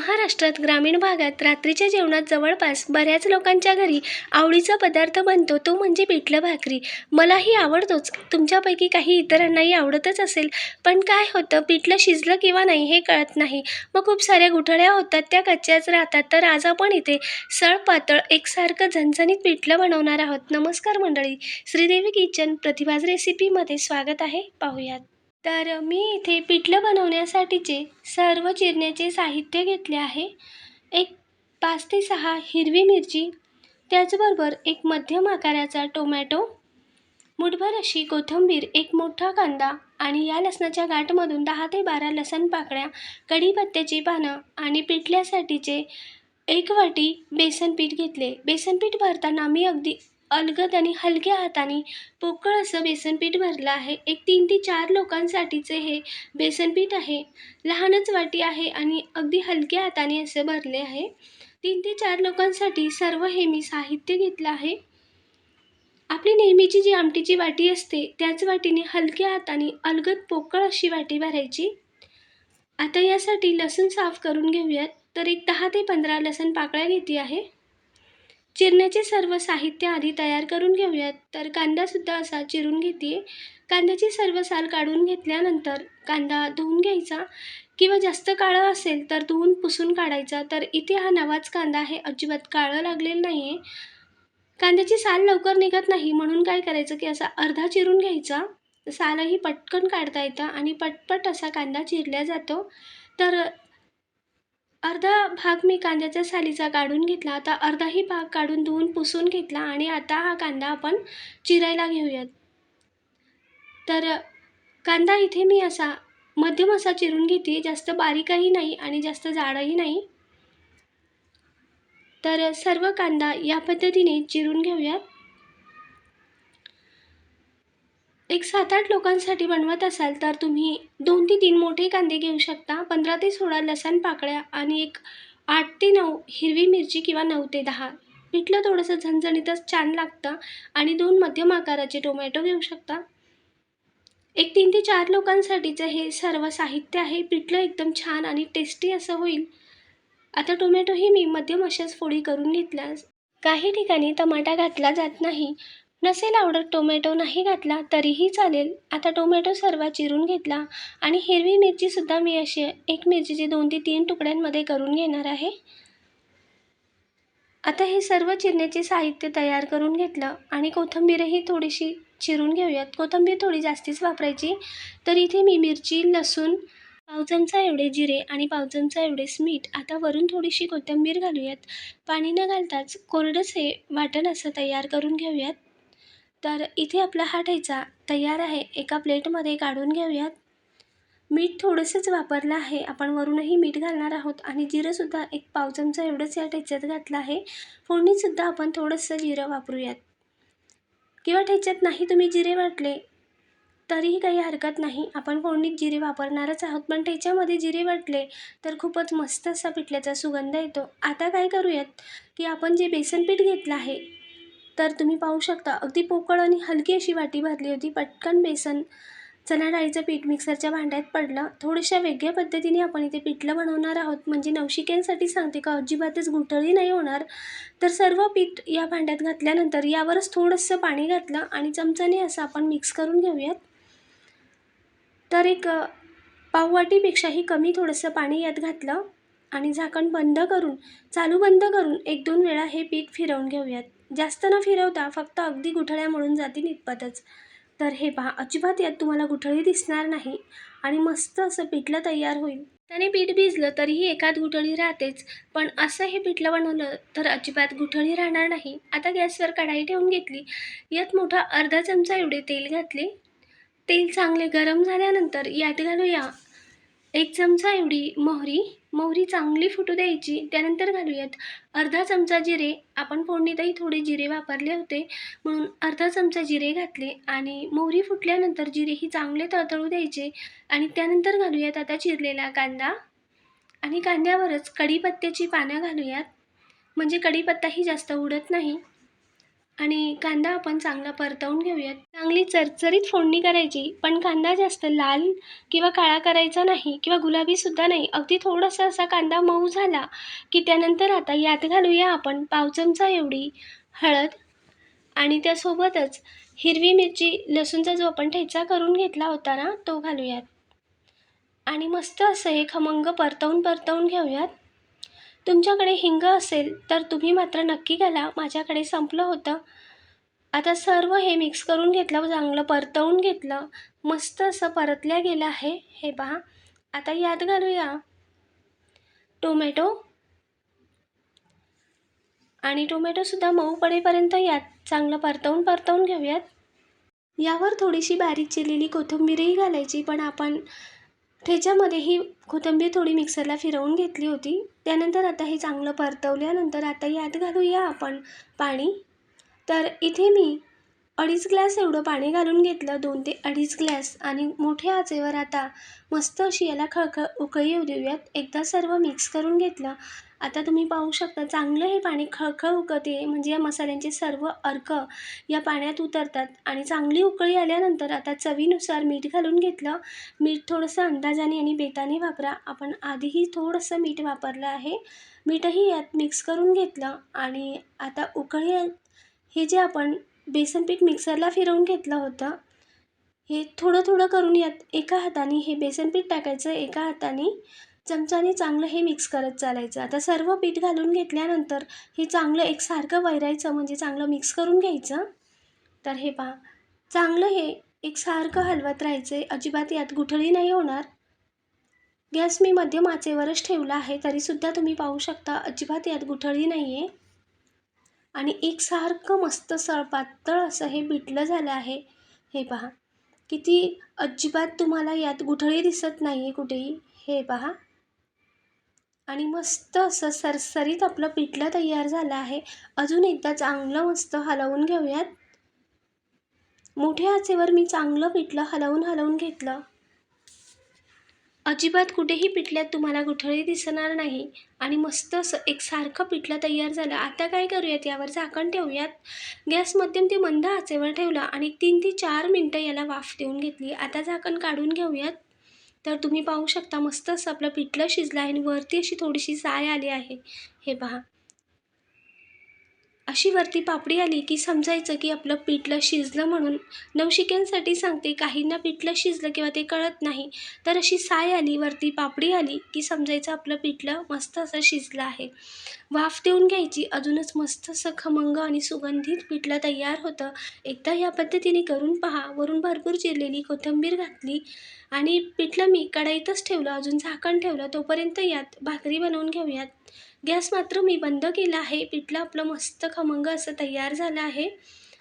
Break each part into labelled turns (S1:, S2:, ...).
S1: महाराष्ट्रात ग्रामीण भागात रात्रीच्या जेवणात जवळपास बऱ्याच लोकांच्या घरी आवडीचा पदार्थ बनतो तो म्हणजे पिठलं भाकरी. मलाही आवडतोच. तुमच्यापैकी काही इतरांनाही आवडतच असेल. पण काय होतं पिठलं शिजलं किंवा नाही हे कळत नाही. मग खूप साऱ्या गुठळ्या होतात त्या कच्च्याच राहतात. तर आज आपण इथे सळपातळ एकसारखं झणझणीत पिठलं बनवणार आहोत. नमस्कार मंडळी. श्रीदेवी किचन प्रतिभाज रेसिपीमध्ये स्वागत आहे. पाहूयात. तर मी इथे पिठलं बनवण्यासाठीचे सर्व चिरण्याचे साहित्य घेतले आहे. एक पाच ते सहा हिरवी मिरची त्याचबरोबर एक मध्यम आकाराचा टोमॅटो मुठभर अशी कोथिंबीर एक मोठा कांदा आणि या लसणाच्या गाठमधून दहा ते बारा लसण पाकळ्या कढीपत्त्याची पानं आणि पिठल्यासाठीचे एक वाटी बेसन पीठ घेतले. बेसन पीठ भरताना मी अगदी अलगद आणि हलक्या हाताने पोकळ असं बेसनपीठ भरलं आहे. एक तीन ते चार लोकांसाठीचे हे बेसनपीठ आहे. लहानच वाटी आहे आणि अगदी हलक्या हाताने असं भरले आहे. तीन ते चार लोकांसाठी सर्व हे मी साहित्य घेतलं आहे. आपली नेहमीची जी आमटीची वाटी असते त्याच वाटीने हलक्या हाताने अलगद पोकळ अशी वाटी भरायची. आता यासाठी लसूण साफ करून घेऊयात. तर एक दहा ते पंधरा लसण पाकळ्या घेते आहे. चिरण्याचे सर्व साहित्य आधी तयार करून घेऊयात. तर कांदासुद्धा असा चिरून घेते कांद्याची सर्व साल काढून घेतल्यानंतर कांदा धुवून घ्यायचा. किंवा जास्त काळं असेल तर धुवून पुसून काढायचा. तर इथे हा नवाच कांदा आहे. अजिबात काळं लागलेलं नाही आहे कांद्याची साल लवकर निघत नाही. म्हणून काय करायचं की असा अर्धा चिरून घ्यायचा. सालही पटकन काढता येतं आणि पटपट असा कांदा चिरला जातो. तर अर्धा भाग मी कांद्याच्या सालीचा काढून घेतला. आता अर्धाही भाग काढून धुवून पुसून घेतला आणि आता हा कांदा आपण चिरायला घेऊयात. तर कांदा इथे मी असा मध्यम असा चिरून घेते. जास्त बारीकही नाही आणि जास्त जाडही नाही. तर सर्व कांदा या पद्धतीने चिरून घेऊयात. एक सात आठ लोकांसाठी बनवत असाल तर तुम्ही दोन ते तीन मोठे कांदे घेऊ शकता पंधरा ते सोळा लसण पाकळ्या आणि एक आठ ते नऊ हिरवी मिरची किंवा नऊ ते दहा. पिठलं थोडंसं झणझणीतच छान लागतं आणि दोन मध्यम आकाराचे टोमॅटो घेऊ शकता. एक तीन ते चार लोकांसाठीचं हे सर्व साहित्य आहे. पिठलं एकदम छान आणि टेस्टी असं होईल. आता टोमॅटोही मी मध्यम अशाच फोडी करून घेतल्यास. काही ठिकाणी टमाटा घातला जात नाही. नसेल आवडत टोमॅटो नाही घातला तरीही चालेल. आता टोमॅटो सर्व चिरून घेतला आणि हिरवी मिरचीसुद्धा मी अशी एक मिरचीचे दोन ते तीन तुकड्यांमध्ये करून घेणार आहे. आता हे सर्व चिरण्याचे साहित्य तयार करून घेतलं आणि कोथिंबीरही थोडीशी चिरून घेऊयात. कोथिंबीर थोडी जास्तीच वापरायची. तर इथे मी मिरची लसूण पाव चमचा एवढे जिरे आणि पाव चमचा एवढेच मीठ आता वरून थोडीशी कोथिंबीर घालूयात. पाणी न घालताच कोरडंच हे वाटण असं तयार करून घेऊयात. तर इथे आपला हा ठेचा तयार आहे. एका प्लेटमध्ये काढून घेऊयात. मीठ थोडंसंच वापरलं आहे. आपण वरूनही मीठ घालणार आहोत आणि जिरंसुद्धा एक पाव चमचा एवढंच या ठेच्यात घातलं आहे. फोडणीसुद्धा आपण थोडंसं जिरं वापरूयात. किंवा ठेच्यात नाही तुम्ही जिरे वाटले तरीही काही हरकत नाही. आपण फोडणीत जिरे वापरणारच आहोत पण ठेच्यामध्ये जिरे वाटले तर खूपच मस्त असा पिठल्याचा सुगंध येतो. आता काय करूयात की आपण जे बेसन पीठ घेतलं आहे तर तुम्ही पाहू शकता अगदी पोकळ आणि हलकी अशी वाटी भरली होती. पटकन बेसन चणा डाळीचं पीठ मिक्सरच्या भांड्यात पडलं. थोड्याशा वेगळ्या पद्धतीने आपण इथे पिठलं बनवणार आहोत. म्हणजे नवशिक्यांसाठी सांगते का अजिबातच गुठळी नाही होणार. तर सर्व पीठ या भांड्यात घातल्यानंतर यावरच थोडंसं पाणी घातलं आणि चमचाने असं आपण मिक्स करून घेऊयात. तर एक पाववाटीपेक्षाही कमी थोडंसं पाणी यात घातलं आणि झाकण बंद करून चालू बंद करून एक दोन वेळा हे पीठ फिरवून घेऊयात. जास्त न फिरवता फक्त अगदी गुठळ्या म्हणून जातील इतपतच तर हे पहा अजिबात यात तुम्हाला गुठळी दिसणार नाही आणि मस्त असं पिठलं तयार होईल. त्याने पीठ भिजलं तरीही एकात गुठळी राहतेच पण असं हे पिठलं बनवलं तर अजिबात गुठळी राहणार नाही. आता गॅसवर कढाई ठेवून घेतली. यात मोठा अर्धा चमचा एवढे तेल घातले. तेल चांगले गरम झाल्यानंतर यात घालूया एक चमचा एवढी मोहरी मोहरी चांगली फुटू द्यायची त्यानंतर घालूयात अर्धा चमचा जिरे. आपण फोडणीतही थोडे जिरे वापरले होते म्हणून अर्धा चमचा जिरे घातले आणि मोहरी फुटल्यानंतर जिरे ही चांगले तळतळू द्यायचे आणि त्यानंतर घालूयात आता चिरलेला कांदा. आणि कांद्यावरच कढीपत्त्याची पानं घालूयात. म्हणजे कढीपत्ताही जास्त उडत नाही. आणि कांदा आपण चांगला परतवून घेऊयात. चांगली चरचरीत फोडणी करायची पण कांदा जास्त लाल किंवा काळा करायचा नाही किंवा गुलाबीसुद्धा नाही. अगदी थोडासा असा कांदा मऊ झाला की त्यानंतर आता यात घालूया आपण पाव चमचा एवढी हळद आणि त्यासोबतच हिरवी मिरची लसूणचा जो आपण ठेचा करून घेतला होता ना तो घालूयात. आणि मस्त असं हे खमंग परतवून परतवून घेऊयात. तुमच्याकडे हिंग असेल तर तुम्ही मात्र नक्की घाला. माझ्याकडे संपलं होतं. आता सर्व हे मिक्स करून घेतलं चांगलं परतवून घेतलं. मस्त असं परतल्या गेलं आहे. हे पहा. आता यात घालूया टोमॅटो आणि टोमॅटोसुद्धा मऊ पडेपर्यंत यात चांगलं परतवून परतवून घेऊयात. यावर थोडीशी बारीक चिरलेली कोथिंबीरही घालायची पण आपण ठेच्यामध्ये ही कोथिंबीर थोडी मिक्सरला फिरवून घेतली होती. त्यानंतर आता हे चांगलं परतवल्यानंतर आता यात घालूया आपण पाणी. तर इथे मी अडीच ग्लास एवढं पाणी घालून घेतलं दोन ते अडीच ग्लास. आणि मोठ्या आचेवर आता मस्त अशी याला खळखळ उकळी येऊ देऊयात. एकदा सर्व मिक्स करून घेतलं. आता तुम्ही पाहू शकता चांगलं हे पाणी खळखळ उकळते. म्हणजे या मसाल्यांचे सर्व अर्क या पाण्यात उतरतात. आणि चांगली उकळी आल्यानंतर आता चवीनुसार मीठ घालून घेतलं. मीठ थोडंसं अंदाजाने आणि बेताने वापरा. आपण आधीही थोडंसं मीठ वापरलं आहे. मीठही यात मिक्स करून घेतलं. आणि आता उकळी हे जे आपण बेसन पीठ मिक्सरला फिरवून घेतलं होतं. हे थोडं थोडं करून यात एका हाताने हे बेसन पीठ टाकायचं एका हाताने चमचाने चांगलं हे मिक्स करत चालायचं. आता सर्व पीठ घालून घेतल्यानंतर हे चांगलं एकसारखं वैरायचं म्हणजे चांगलं मिक्स करून घ्यायचं. तर हे पहा चांगलं हे एकसारखं हलवत राहायचं आहे अजिबात यात गुठळी नाही होणार. गॅस मी मध्यम आचेवरच ठेवला आहे तरीसुद्धा तुम्ही पाहू शकता अजिबात यात गुठळी नाही आहे आणि एकसारखं मस्त सळपातळ असं हे पिठलं झालं आहे. हे पहा. किती अजिबात तुम्हाला यात गुठळी दिसत नाही आहे कुठेही. हे पहा. आणि मस्त असं सरसरीत आपलं पिठलं तयार झालं आहे. अजून एकदा चांगलं मस्त हलवून घेऊयात. मोठ्या आचेवर मी चांगलं पिठलं हलवून हलवून घेतलं. अजिबात कुठेही पिठल्यात तुम्हाला गुठळी दिसणार नाही. आणि मस्त असं एक सारखं पिठलं तयार झालं. आता काय करूयात? यावर झाकण ठेवूयात. गॅस मध्यम ते मंद आचेवर ठेवला आणि तीन ते चार मिनटं याला वाफ देऊन घेतली. आता झाकण काढून घेऊयात. तर तुम्ही पाहू शकता मस्त असं आपलं पिठलं शिजलं आहे आणि वरती अशी थोडीशी साय आली आहे. हे पहा. अशी वरती पापडी आली की समजायचं की आपलं पिठलं शिजलं म्हणून नवशिक्यांसाठी सांगते काहींना पिठलं शिजलं किंवा ते कळत नाही तर अशी साय आली वरती पापडी आली की समजायचं आपलं पिठलं मस्त असं शिजलं आहे. वाफ देऊन घ्यायची अजूनच मस्त असं खमंग आणि सुगंधित पिठलं तयार होतं. एकदा या पद्धतीने करून पहा. वरून भरपूर चिरलेली कोथिंबीर घातली आणि पिठलं मी कढईतच ठेवलं अजून झाकण ठेवलं तोपर्यंत यात भाकरी बनवून घेऊयात. गॅस मात्र मी बंद केला आहे. पिठलं आपलं मस्त खमंग असं तयार झालं आहे.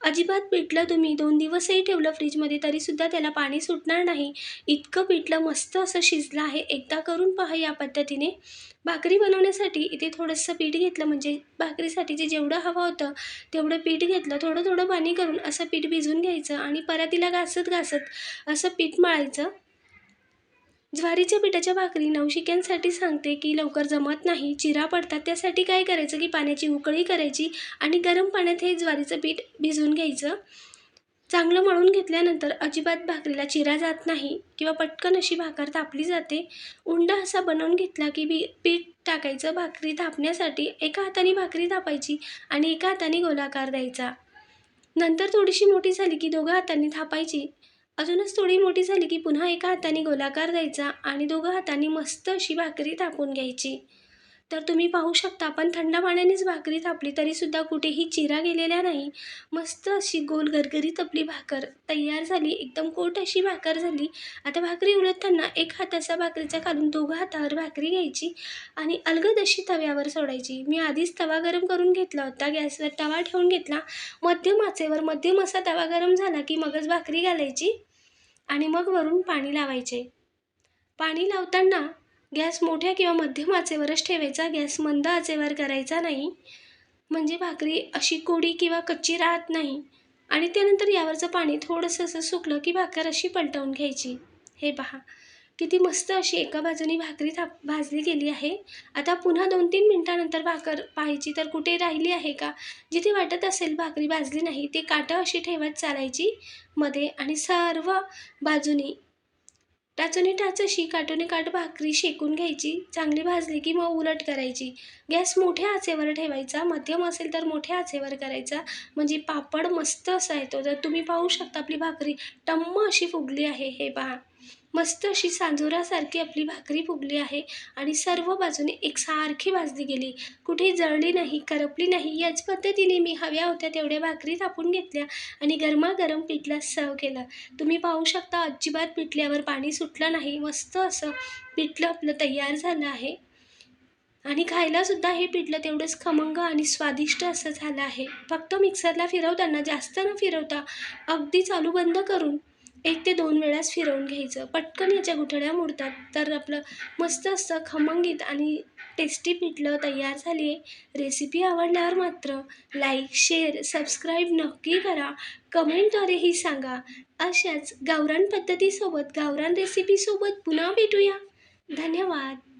S1: अजिबात पिठलं तुम्ही दोन दिवसही ठेवलं फ्रीजमध्ये तरीसुद्धा त्याला पाणी सुटणार नाही. इतकं पिठलं मस्त असं शिजलं आहे. एकदा करून पहा या पद्धतीने. भाकरी बनवण्यासाठी इथे थोडंसं पीठ घेतलं म्हणजे भाकरीसाठी जे जेवढं हवं होतं तेवढं पीठ घेतलं. थोडं थोडं पाणी करून असं पीठ भिजून घ्यायचं आणि परातीला घासत घासत असं पीठ मळायचं. ज्वारीच्या पिठाच्या भाकरी नवशिक्यांसाठी सांगते की लवकर जमत नाही. चिरा पडतात. त्यासाठी काय करायचं की पाण्याची उकळी करायची आणि गरम पाण्यात हे ज्वारीचं पीठ भिजवून घ्यायचं. चांगलं मळून घेतल्यानंतर अजिबात भाकरीला चिरा जात नाही किंवा पटकन अशी भाकर तापली जाते. उंडा असा बनवून घेतला की बी पीठ टाकायचं भाकरी थापण्यासाठी एका हाताने भाकरी थापायची आणि एका हाताने गोलाकार द्यायचा. नंतर थोडीशी मोठी झाली की दोघा हातांनी थापायची. अजूनच थोडी मोठी झाली की पुन्हा एका हाताने गोलाकार द्यायचा आणि दोघं हातांनी मस्त अशी भाकरी थापून घ्यायची. तर तुम्ही पाहू शकता आपण थंड पाण्यानेच भाकरी थापली तरीसुद्धा कुठेही चिरा गेलेला नाही. मस्त अशी गोल गरगरीत आपली भाकर तयार झाली एकदम कोट अशी भाकर झाली. आता भाकरी उलटताना एक हात असा भाकरीचा काढून दोघं हातावर भाकरी घ्यायची आणि अलगद अशी तव्यावर सोडायची. मी आधीच तवा गरम करून घेतला होता गॅसवर तवा ठेवून घेतला. मध्यम आचेवर मध्यम असा तवा गरम झाला की मगच भाकरी घालायची आणि मग वरून पाणी लावायचे. पाणी लावताना गॅस मोठ्या किंवा मध्यम आचेवरच ठेवायचा गॅस मंद आचेवर करायचा नाही. म्हणजे भाकरी अशी कोडी किंवा कच्ची राहत नाही. आणि त्यानंतर यावरचं पाणी थोडंसं असं सुकलं की भाकर अशी पलटवून घ्यायची. हे पहा. किती मस्त अशी एका बाजूनी भाकरी थाप भाजली गेली आहे. आता पुन्हा दोन तीन मिनटानंतर भाकर पाहायची तर कुठे राहिली आहे का? जिथे वाटत असेल भाकरी भाजली नाही ते काटं अशी ठेवत चालायची मध्ये आणि सर्व बाजूनी टाचणी टाच अशी काट भाकरी शेकून घ्यायची चांगली भाजली की मग उलट करायची. गॅस मोठ्या आचेवर ठेवायचा मध्यम असेल तर मोठ्या आचेवर करायचा. म्हणजे पापड मस्त असा येतो. तर तुम्ही पाहू शकता आपली भाकरी टम्म अशी फुगली आहे हे पहा. मस्त अशी सांजोरासारखी आपली भाकरी फुगली आहे आणि सर्व बाजूने एकसारखी भाजली गेली. कुठे जळली नाही करपली नाही याच पद्धतीने मी हव्या होत्या तेवढ्या भाकरी थापून घेतल्या आणि गरमागरम पिठला सर्व केलं. तुम्ही पाहू शकता अजिबात पिठल्यावर पाणी सुटलं नाही मस्त असं पिठलं आपलं तयार झालं आहे. आणि खायलासुद्धा हे पिठलं तेवढंच खमंग आणि स्वादिष्ट असं झालं आहे. फक्त मिक्सरला फिरवताना जास्त न फिरवता अगदी चालू बंद करून एक ते दोन वेळाच फिरवून घ्यायचं. पटकन याच्या गुठळ्या मोडतात तर आपलं मस्त असं खमंगीत आणि टेस्टी पिठलं तयार झाली आहे. रेसिपी आवडल्यावर मात्र लाईक शेअर सबस्क्राईब नक्की करा. कमेंटद्वारेही सांगा. अशाच गावरान पद्धतीसोबत गावरान रेसिपीसोबत पुन्हा भेटूया. धन्यवाद.